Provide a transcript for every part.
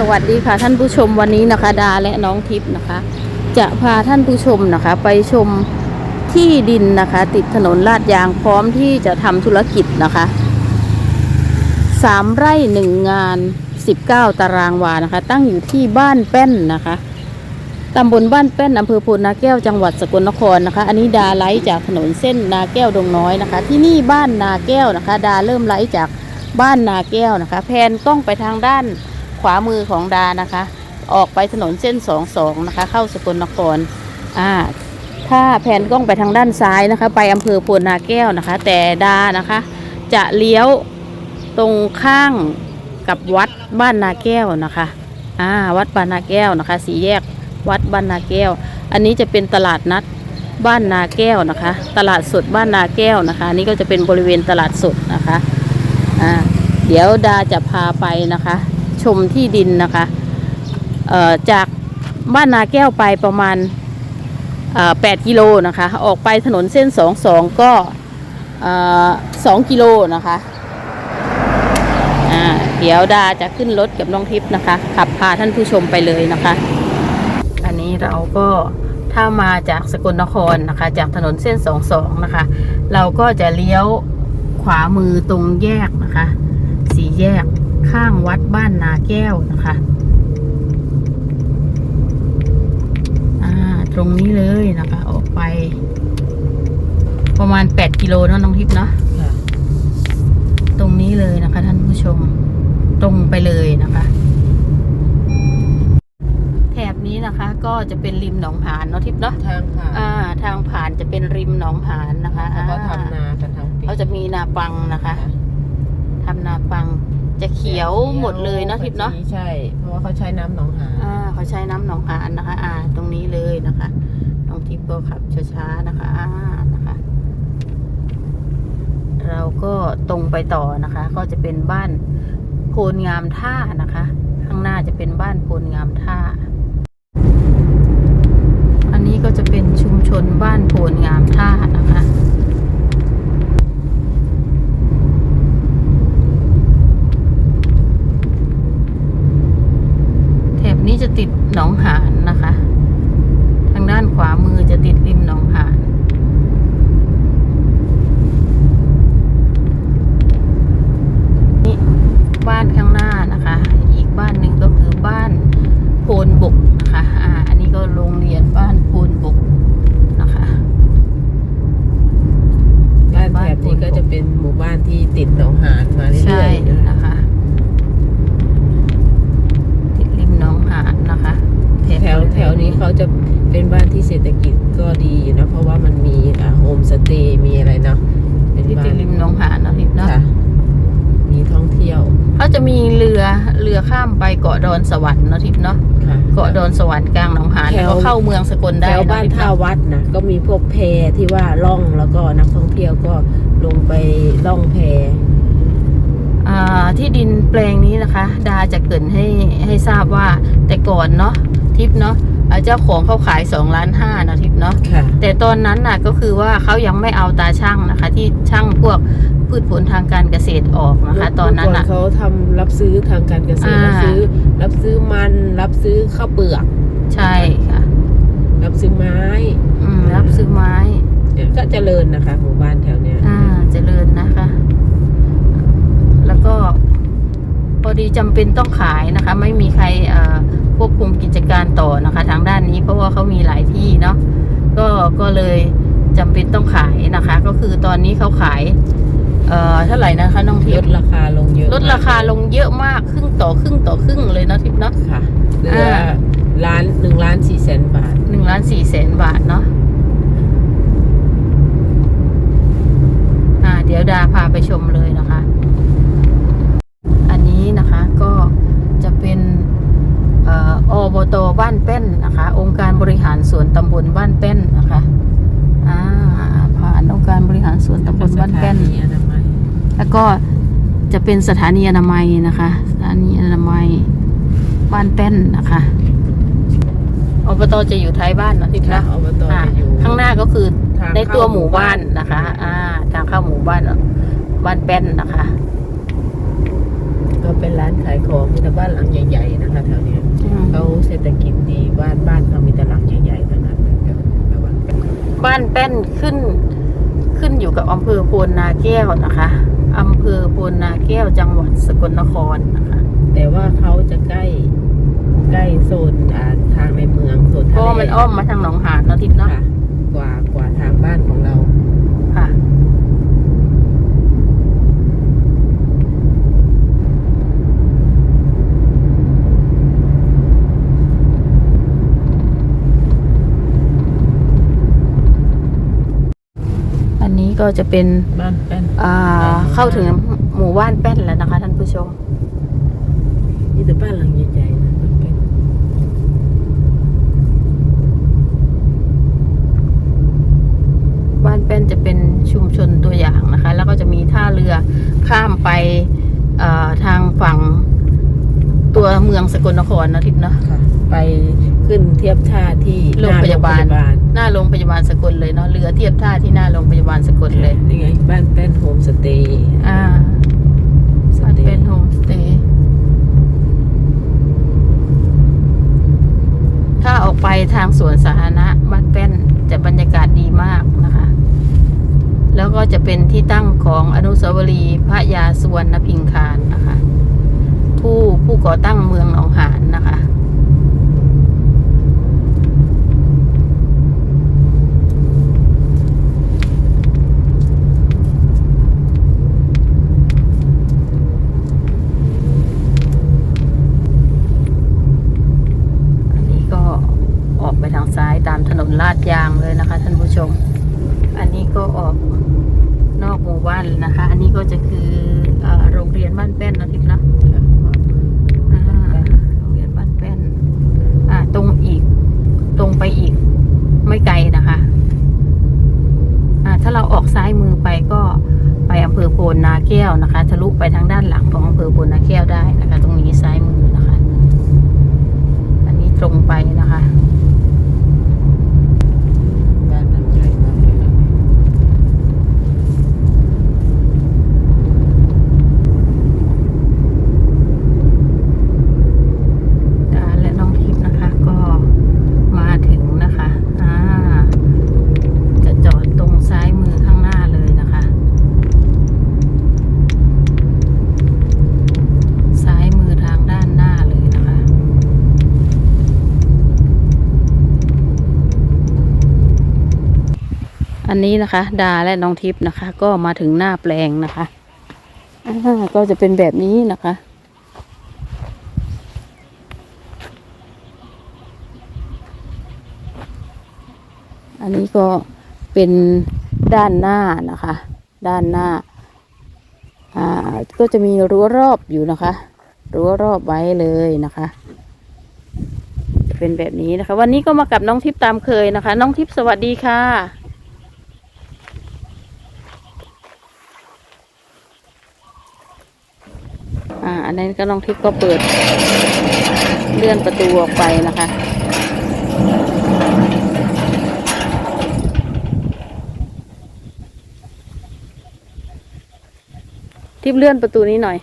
สวัสดีค่ะท่านผู้ชมวันนี้นะคะ ดาและน้องทิพย์นะคะ จะพาท่านผู้ชมนะคะ ไปชมที่ดินนะคะ ติดถนนลาดยางพร้อมที่จะทำธุรกิจนะคะสามไร่หนึ่งงาน19ตารางวานะคะ ตั้งอยู่ที่บ้านแป้นนะคะตำบลบ้านแป้นอำเภอโพนาแก้วจังหวัดสกลนครนะคะ อันนี้ดาไลจากถนนเส้นนาแก้วดงน้อยนะคะ ที่นี่บ้านนาแก้วนะคะ ดาเริ่มไลจากบ้านนาแก้วนะคะ แพนกล้องไปทางด้าน ขวามือของดานะคะ ออกไปถนนเส้นสองสองนะคะ เข้าสกลนครอ่าถ้าแผนกล้องไปทางด้านซ้ายนะคะ ไปอำเภอโพนนาแก้วนะคะ แต่ดานะคะ จะเลี้ยวตรงข้างกับวัดบ้านนาแก้วนะคะอ่าวัดบ้านนาแก้วนะคะ สีแยกวัดบ้านนาแก้ว อันนี้จะเป็นตลาดนัดบ้านนาแก้วนะคะ ตลาดสดบ้านนาแก้วนะคะนนี้ก็จะเป็นบริเวณตลาดสดนะคะอ่าเดี๋ยวดาจะพาไปนะคะ ชมที่ดินนะคะเอ่อจากบ้านนาแก้วไปประมาณเอ่อ8กิโลนะคะ ออกไปถนนเส้น 22 ก็เอ่อ2กิโลนะคะเดี๋ยวดาจะขึ้นรถกับน้องทิพย์นะคะ ขับพาท่านผู้ชมไปเลยนะคะ อันนี้เราก็ถ้ามาจากสกลนครนะคะ จากถนนเส้น 22 นะคะ เราก็จะเลี้ยวขวามือตรงแยกนะคะ สีแยก ข้างวัดบ้านนาแก้วนะคะอ่าตรงนี้เลยนะคะ ออกไป ประมาณ 8 กิโลเนาะน้องทิพย์เนาะตรงนี้เลยนะคะ ท่านผู้ชมตรงไปเลยนะคะ แถบนี้นะคะ ก็จะเป็นริมหนองหานเนาะทิพย์เนาะทางผ่านอ่า ทางผ่านจะเป็นริมหนองหานนะคะเขาก็อ่าทำนากันทั้งปีเขาจะมีนาปังนะคะทำนาปัง จะเขียวหมดเลยเนาะทิพย์เนาะใช่ เพราะว่าเขาใช้น้ำหนองหานอ่าเขาใช้น้ำหนองหานนะคะ อ่า ตรงนี้เลยนะคะน้องทิพย์ก็ขับช้าๆนะคะอ่านะคะ เราก็ตรงไปต่อนะคะ ก็จะเป็นบ้านโพนงามท่านะคะ ข้างหน้าจะเป็นบ้านโพนงามท่า อันนี้ก็จะเป็นชุมชนบ้านโพนงามท่านะคะ แถบ นี้จะติดหนองหานนะคะ ทางด้านขวามือจะติดริมหนองหานบ้านข้างหน้านะคะ อีกบ้านหนึ่งก็คือบ้านโพนบกนะคะ อ่า อันนี้ก็โรงเรียนบ้านโพนบกนะคะ บ้านแถบนี้ก็จะเป็นหมู่บ้านที่ติดหนองหานมาเรื่ ใช่ อยๆนะ นะคะ ติดริมหนองหานนะคะ แถวแถวนี้เขาจะเป็นบ้านที่เศรษฐกิจก็ดีนะ เพราะว่ามันมีอ่าโฮมสเตย์มีอะไรเนาะ เป็น ติด บ้า ติด น ริมหนองหานเนาะพี่เนาะ ค่ะ มีท่องเที่ยว เขาจะมีเรือเรือข้ามไปเกาะดอนสวรรค์เนาะ ทิพย์เนาะค่ะเกาะดอนสวรรค์กลางหนองหานแถแล้ววก็เข้าเมืองสกลได้แถวบ้านเะทิพย์ท่าเะวัดนะก็มีพวกแพที่ว่าล่องแล้วก็นักท่องเที่ยวก็ลงไปล่องแพอ่าที่ดินแปลงนี้นะคะ ดาจะเกรินให้ให้ทราบว่าแต่ก่อนเนาะทิพย์เนาะอ่า เจ้าของเขาขาย2ล้านห้านะทิพย์เนาะค่ะแต่ตอนนั้นน่ะก็คือว่าเขายังไม่เอาตาช่างนะคะ ที่ช่างพวกพืชผลทางการเกษตรออกนะคะ ตอนนั้นเมื่น่ะก่เขาทำรับซื้อทางการเกษตรอ่ารับซื้อ รับซื้อมัน รับซื้อข้าวเปลือกใช่ค่ะ รับซื้อไม้อืมรับซื้อไม้เนี่ยก็เจริญนะคะหมู่บ้านแถวเนี้ยอ่าเจริญนะคะ แล้วก็พอดีจำเป็นต้องขายนะคะ ไม่มีใครเอ่อ ควบคุมกิจการต่อนะคะ ทางด้านนี้เพราะว่าเขามีหลายที่เนาะก็ก็เลยจำเป็นต้องขายนะคะ ก็คือตอนนี้เขาขาย เอ่อเท่าไหร่นะคะน้องทิลพดย์ราคาลงเยอะลดราคาลงเยอะมากครึ่งต่อครึ่งต่อครึ่งเลยเนาะทิพย์เนาะค่ะเหลืออ่าล้านหนึ่งล้านสี่แสนบาทหนึ่งล้านสี่แสนบาทเนาะอ่า เดี๋ยวดาพาไปชมเลยนะคะ อันนี้นะคะก็จะเป็นเอ่ออบตบ้านแป้นนะคะ องค์การบริหาร ส่วนตำบลบ้านแป้นนะคะอ่าผ่านองค์การบริหารส่วนตำบลบ้านแป้นสถนีอนามัยแล้วก็จะเป็นสถานีอนามัยนะคะ สถานีอนามัยบ้านแป้นนะคะอบตจะอยู่ท้ายบ้านเนาะที่ค่ะนะอบตอ่าจะอยู่ข้างหน้าก็คือทางในตัวเข้าหมู่บ้านนะคะ อ่า ทางเข้าหมู่บ้านบ้านแป้นนะคะ ก็เป็นร้านขายของมีแต่บ้านหลังใหญ่ ๆ นะคะแถเขาเศรษฐกิจดีบ้านบ้านเขามีแตหลังใหญ่ๆทั้งนั้นเลยครับระวังกัน บ้านแป้นขึ้น ขึ้นอยู่กับอำเภอโพนนาแก้วนะคะอำเภอโพนนาแก้วจังหวัดสกลนครนะคะ แต่ว่าเขาจะใกล้ใกล้โซนอ่าทางในเมืองโซนเพทะราะเลว่ามันอ้อมมาทางหนองหานเนาะทิพย์เนาะค่ะกว่ากว่าทางบ้านของเราค่ะ อั นนี้ก็จะเป็นบ้านแป้นอ่าเข้าถึงหมู่บ้านแป้นแล้วนะคะ ท่านผู้ชมนี่แต่บ้านหลังใหญ่ๆนะบ้านแป้นบ้านแป้นจะเป็นชุมชนตัวอย่างนะคะ แล้วก็จะมีท่าเรือข้ามไปเอ่อทางฝั่งตัวเมืองสกลนครนะทิพย์เนาะค่ะไป ขึ้นเทียบท่าที่โรงพยาบาลหน้โรงพยาบาล หน้าโรงพยาบาลสกลเลยเนาะเรือเทียบท่าที่หน้าโรงพยาบาลสกลเลยนี่ไงบ้านแป้นโฮมสเตย์อ่าสบ้านเตเป็นย์โฮมสเตย์ถ้าออกไปทางสวนสาธารณะบ้านแป้นจะบรรยากาศดีมากนะคะ แล้วก็จะเป็นที่ตั้งของอนุสาวรีย์พระยาสุวรรณพิงคารนะคะ ผู้ผู้ก่อตั้งเมืองหนองหานนะคะ อันนี้ก็ออกไปทางซ้ายตามถนนลาดยางเลยนะคะท่านผู้ชม อันนี้ก็ออกนอกหมู่บ้านเลยนะคะ อันนี้ก็จะคือเออโรงเรียนบ้านแป้นนะทิพย์นะ ค่ะขวามือ อ่าโรงเรียนบ้านแป้น อ่า ตรงอีก ตรงไปอีก ไม่ไกลนะคะ อ่า ถ้าเราออกซ้ายมือไปก็ไป อำเภอโพนนาแก้วนะคะ ทะลุไปทางด้านหลังของอำเภอโพนนาแก้วได้นะคะ ตรงนี้ซ้ายมือนะคะ อันนี้ตรงไปนะคะ บ้านหลังใหญ่มากเลยนะ ดาและน้องทิพย์นะคะ ก็มาถึงนะคะ อ่า จะจอดตรงซ้ายมือข้างหน้าเลยนะคะ ซ้ายมือทางด้านหน้าเลยนะคะ อันนี้นะคะ ดาและน้องทิพย์นะคะ ก็มาถึงหน้าแปลงนะคะก็จะเป็นแบบนี้นะคะ อันนี้ก็เป็นด้านหน้านะคะ ด้านหน้า อ่า ก็จะมีรั้วรอบอยู่นะคะ รั้วรอบไว้เลยนะคะเป็นแบบนี้นะคะ วันนี้ก็มากับน้องทิพย์ตามเคยนะคะ น้องทิพย์สวัสดีค่ะ อ่าอันนั้นก็น้องทิพย์ก็เปิด เลื่อนประตูออกไปนะคะ ทิพย์เลื่อนประตูนี้หน่อย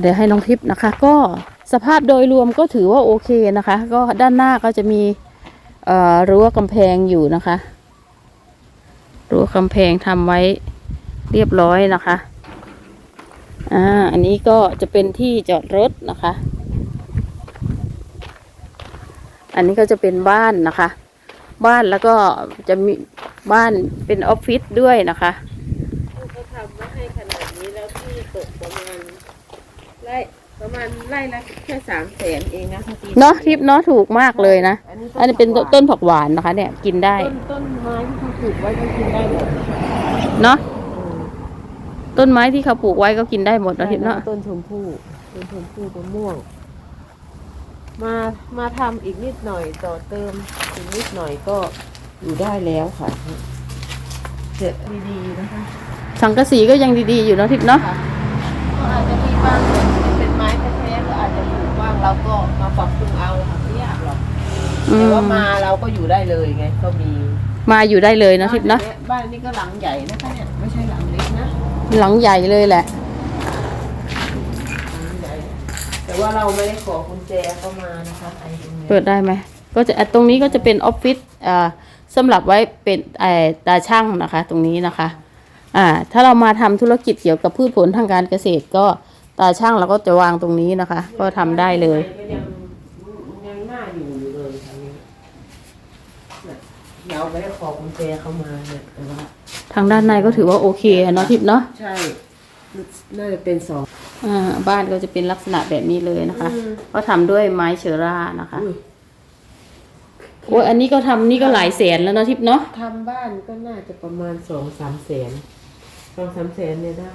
เดี๋ยวให้น้องทิพย์นะคะก็ สภาพโดยรวมก็ถือว่าโอเคนะคะ ก็ด้านหน้าก็จะมีรั้วกำแพงอยู่นะคะ รั้วกำแพงทำไว้เรียบร้อยนะคะ อ่า อันนี้ก็จะเป็นที่จอดรถนะคะ อันนี้ก็จะเป็นบ้านนะคะ บ้านแล้วก็จะมีบ้านเป็นออฟฟิศด้วยนะคะเขาทำมาให้ขนาดนี้แล้วที่ตกประมาณไร่ ประมาณไร่ละแค่สามแสนเองนะพี่เนาะทิปเนาะถูกมากเลยนะอันนี้อันนี้เป็นต้นผักหวานนะคะ เนี่ยกินได้ ต้นต้นไม้ที่เขาปลูกไว้ก็กินได้หมดเนาะต้นไม้ที่เขาปลูกไว้ก็กินได้หมดเนาะทิปเนาะต้นชมพู่ต้นชมพู่มะม่วง มามาทำอีกนิดหน่อยต่อเติมอีกนิดหน่อยก็อยู่ได้แล้วค่ะเสร็จดีๆนะคะสังกะสีก็ยังดีๆอยู่เนาะทิปเนาะก็อาจจะมีบางส่วนที่เป็นไม้แท้ๆ ก็อาจจะปลูกบ้างเราก็มาปรับปรุงเอาค่ะไม่ยากหรอกอืมแต่ว่ามาเราก็อยู่ได้เลยไง ก็มีมาอยู่ได้เลยนะทิพย์นะ บ้านนี้ก็หลังใหญ่นะคะเนี่ยไม่ใช่หลังเล็กนะหลังใหญ่เลยแหละ หลังใหญ่แต่ว่าเราไม่ได้ขอกุญแจเข้ามานะคะไอ้ตรงนี้เปิดได้ไหม ก็จะอะตรงนี้ก็จะเป็นออฟฟิศอ่าสำหรับไว้เป็นไอ้ตาช่างนะคะ ตรงนี้นะคะ อ่า ถ้าเรามาทำธุรกิจเกี่ยวกับพืชผลทางการเกษตรก็ ตาช่างเราก็จะวางตรงนี้นะคะ ก็ทำได้เลยก็ยังยังน่าอยู่อยู่เลยทางนี้เนี่ยเราไม่ได้ขอกุญแจเข้ามาเนี่ยแต่ว่าทางด้านในก็ถือว่าโอเคอะเนาะทิพย์เนาะใช่ น่าจะเป็นสอง อ่าบ้านก็จะเป็นลักษณะแบบนี้เลยนะคะ อืม ก็ทำด้วยไม้เชอร่านะคะอุ้ยโอ้ยอันนี้ก็ทำนี่ก็หลายแสนแล้วเนาะทิพย์เนาะทำบ้านก็น่าจะประมาณสองสามแสนสองสามแสนเนี่ยได้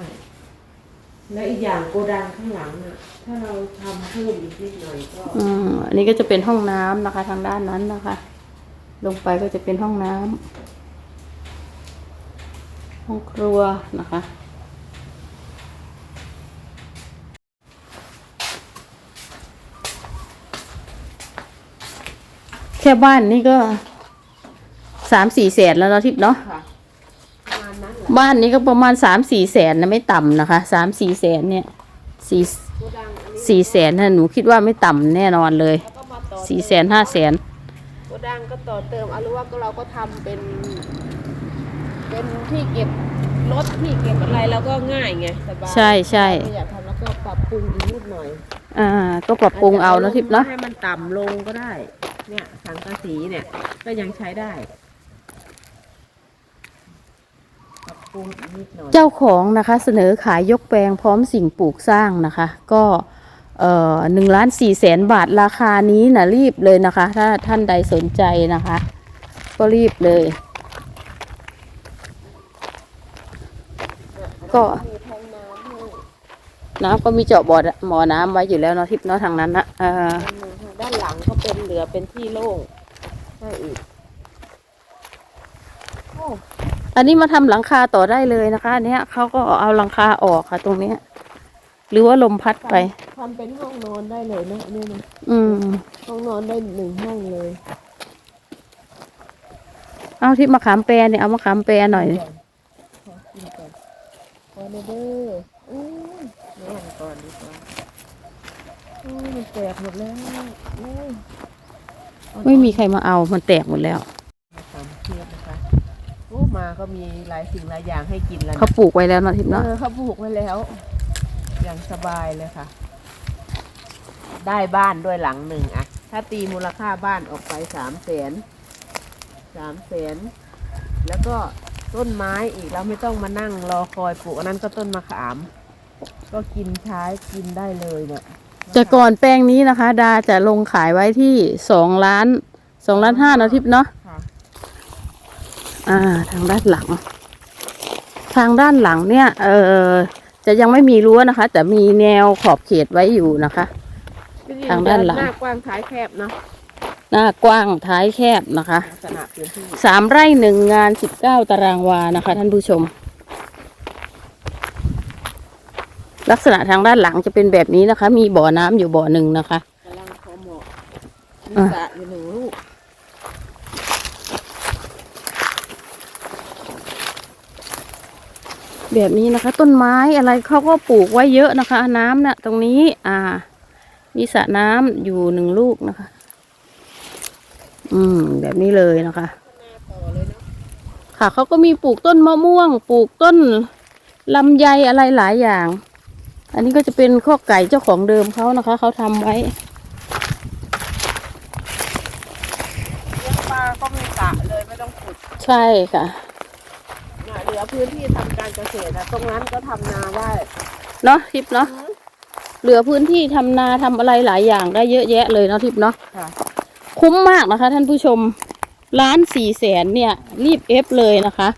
และอีกอย่างโกดังข้างหลังอะถ้าเราทำเพิ่มอีกนิดหน่อยก็อืมอันนี้ก็จะเป็นห้องน้ำนะคะ ทางด้านนั้นนะคะ ลงไปก็จะเป็นห้องน้ำห้องครัวนะคะ แค่บ้านนี่ก็สามสี่แสนแล้วเนาะทิพย์เนาะ ค่ะประมาณนั้นแหละ บ้านนี้ก็ประมาณสามสี่แสนนะไม่ต่ำนะคะสามสี่แสนเนี่ยสี่โกดังอันนี้สี่แสนนะหนูคิดว่าไม่ต่ำแน่นอนเลยแล้วก็มาต่อสี่แสนห้าแสนโกดังก็ต่อเติมเอาหรือว่าก็เราก็ทำเป็น เป็นที่เก็บรถที่เก็บอะไรแล้วก็ง่ายไงสบายใช่ใช่เราอยากทำแล้วก็ปรับปรุงอีกนิดหน่อย อ่า ก็ปรับปรุงเอาเนอะทิพย์เนาะให้มันต่ำลงก็ได้ เนี่ยสังกะสีเนี่ยก็ยังใช้ได้ปรับปรุงอีกนิดหน่อย เจ้าของนะคะเสนอขายยกแปลงพร้อมสิ่งปลูกสร้างนะคะ ก็เอ่อหนึ่งล้านสี่แสนบาทราคานี้นะรีบเลยนะคะ ถ้าท่านใดสนใจนะคะ ก็รีบเลย ก็มีแทงน้ำให้น้ำก็มีเจาะบ่อหมอน้ำไว้อยู่แล้วเนาะทิพย์เนาะทางนั้นนะเอออันหนึ่งค่ะด้านหลังก็เป็นเหลือเป็นที่โล่งให้อีกโอ้ อันนี้มาทำหลังคาต่อได้เลยนะคะอันเนี้ยเขาก็เอาหลังคาออกค่ะ ตรงเนี้ย หรือว่าลมพัดไปทำเป็นห้องนอนได้เลยนะนี่นะอืม ห้องนอนได้หนึ่งห้องเลย เอาที่มะขามแปรเนี่ยเอามะขามแปรหน่อยขอกินก่อนขอเด้อเด้ออู้ยแม่งก่อนดีกว่าอู้ยมันแตกหมดแล้วอู้ยไม่มีใครมาเอา มันแตกหมดแล้ว มาทำเทียบนะคะโอ้มาก็มีหลายสิ่งหลายอย่างให้กินแล้วนะเขาปลูกไว้แล้วเนาะทิพย์เนาะเออเขาปลูกไว้แล้ว อย่างสบายเลยค่ะ ได้บ้านด้วยหลังหนึ่งอะถ้าตีมูลค่าบ้านออกไปสามแสนสามแสนแล้วก็ต้นไม้อีกเราไม่ต้องมานั่งรอคอยปลูกอันนั้นก็ต้นมะขาม ก็กินใช้กินได้เลยเนี่ยแต่ก่อนแปลงนี้นะคะ ดาจะลงขายไว้ที่สองล้านสองล้านห้าเนาะทิพย์เนาะค่ะ อ่า ทางด้านหลัง ทางด้านหลังเนี่ย เออจะยังไม่มีรั้วนะคะ แต่มีแนวขอบเขตไว้อยู่นะคะ ทางด้านหลัง หน้ากว้างท้ายแคบเนาะหน้ากว้างท้ายแคบนะคะลักษณะพื้นที่สามไร่หนึ่งงานสิบเก้าตารางวานะคะ ท่านผู้ชม ลักษณะทางด้านหลังจะเป็นแบบนี้นะคะ มีบ่อน้ำอยู่บ่อหนึ่งนะคะกำลังพอเหมาะมีอะสระอยู่หนึ่งลูก แบบนี้นะคะ ต้นไม้อะไรเขาก็ปลูกไว้เยอะนะคะ น้ำนะ่ะตรงนี้ อ่า มีสระน้ำอยู่หนึ่งลูกนะคะ อืม แบบนี้เลยนะคะต่อเลยเนาะค่ะเขาก็มีปลูกต้นมะม่วง ปลูกต้นลำไยอะไรหลายอย่าง อันนี้ก็จะเป็นข้อกไก่เจ้าของเดิมเขานะคะเขาทำไว้เลี้ยงปลาก็มีสระเลยไม่ต้องขุด ใช่ค่ะเนี่ยเห ลือพื้นที่ทำการเกษตรนะตรงนั้นก็ทำนาได้เนาะทิพย์เนาะเหลือพื้นที่ทำนาทำอะไรหลายอย่างได้เยอะแยะเลยเนาะทิพย์เนาะค่ะคุ้มมากนะคะ ท่านผู้ชมล้านสี่แสนเนี่ย รีบเอฟเลยนะคะ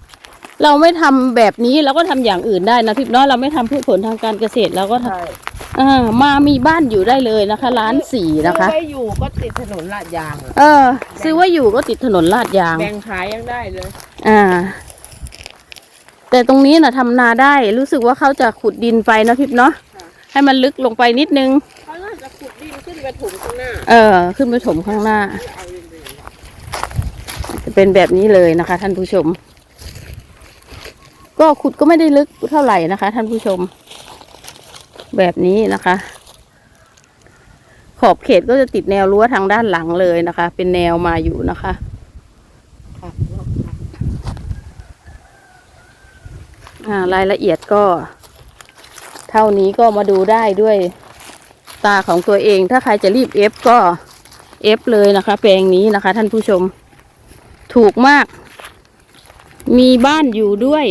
เราไม่ทำแบบนี้เราก็ทำอย่างอื่นได้นะทิพย์เนาะเราไม่ทำพืชผลทางการเกษตรเราก็ทใช่ำอ่ามามีบ้านอยู่ได้เลยนะคะล้านสี่นะคะซื้อไว้อยู่ก็ติดถนนลาดยางอะเออ ซื้อไว่าอยู่ก็ติดถนนลาดยางแบ่งขายยังได้เลย อ่า แต่ตรงนี้นะทำนาได้รู้สึกว่าเขาจะขุดดินไปนะทิพย์เนาะค่ะให้มันลึกลงไปนิดนึงเขาน่าจะขุดดินขึ้นไปถมข้างหน้า เออ ขึ้นไปถมข้างหน้าเอาอย่างอื่นเป็นแบบนี้เลยนะคะ ท่านผู้ชม ก็ขุดก็ไม่ได้ลึกเท่าไหร่นะคะ ท่านผู้ชม แบบนี้นะคะ ขอบเขตก็จะติดแนวรั้วทางด้านหลังเลยนะคะ เป็นแนวมาอยู่นะคะค่ะเนาะค่ะ อ่า รายละเอียดก็ เท่านี้ก็มาดูได้ด้วยตาของตัวเอง ถ้าใครจะรีบเอฟก็เอฟเลยนะคะ แปลงนี้นะคะ ท่านผู้ชม ถูกมาก มีบ้านอยู่ด้วย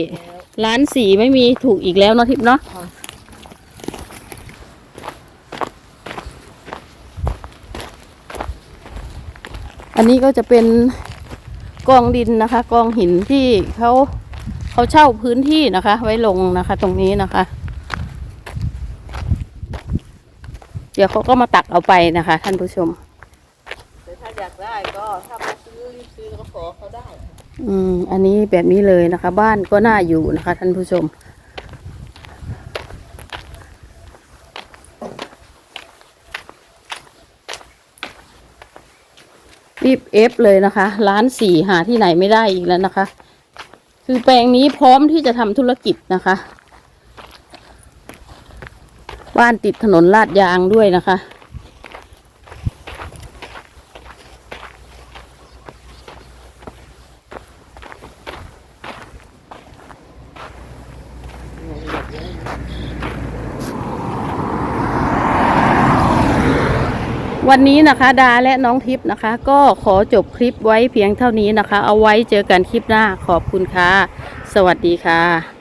ร้านสีไม่มีถูกอีกแล้วเนาะทิพย์เนาะค่ะอันนี้ก็จะเป็นกองดินนะคะ กองหินที่เขา เขาเช่าพื้นที่นะคะ ไว้ลงนะคะ ตรงนี้นะคะ เดี๋ยวเขาก็มาตักเอาไปนะคะ ท่านผู้ชมแต่ถ้าอยากได้ก็ถ้ามาซื้อรีบซื้อก็ขอเขาได้ อืม อันนี้แบบนี้เลยนะคะ บ้านก็น่าอยู่นะคะ ท่านผู้ชมรีบเอฟเลยนะคะ ร้านสี่หาที่ไหนไม่ได้อีกแล้วนะคะ คือแปลงนี้พร้อมที่จะทำธุรกิจนะคะ บ้านติดถนนลาดยางด้วยนะคะ วันนี้นะคะดาและน้องทิพย์นะคะ ก็ขอจบคลิปไว้เพียงเท่านี้นะคะ เอาไว้เจอกันคลิปหน้าขอบคุณค่ะ สวัสดีค่ะ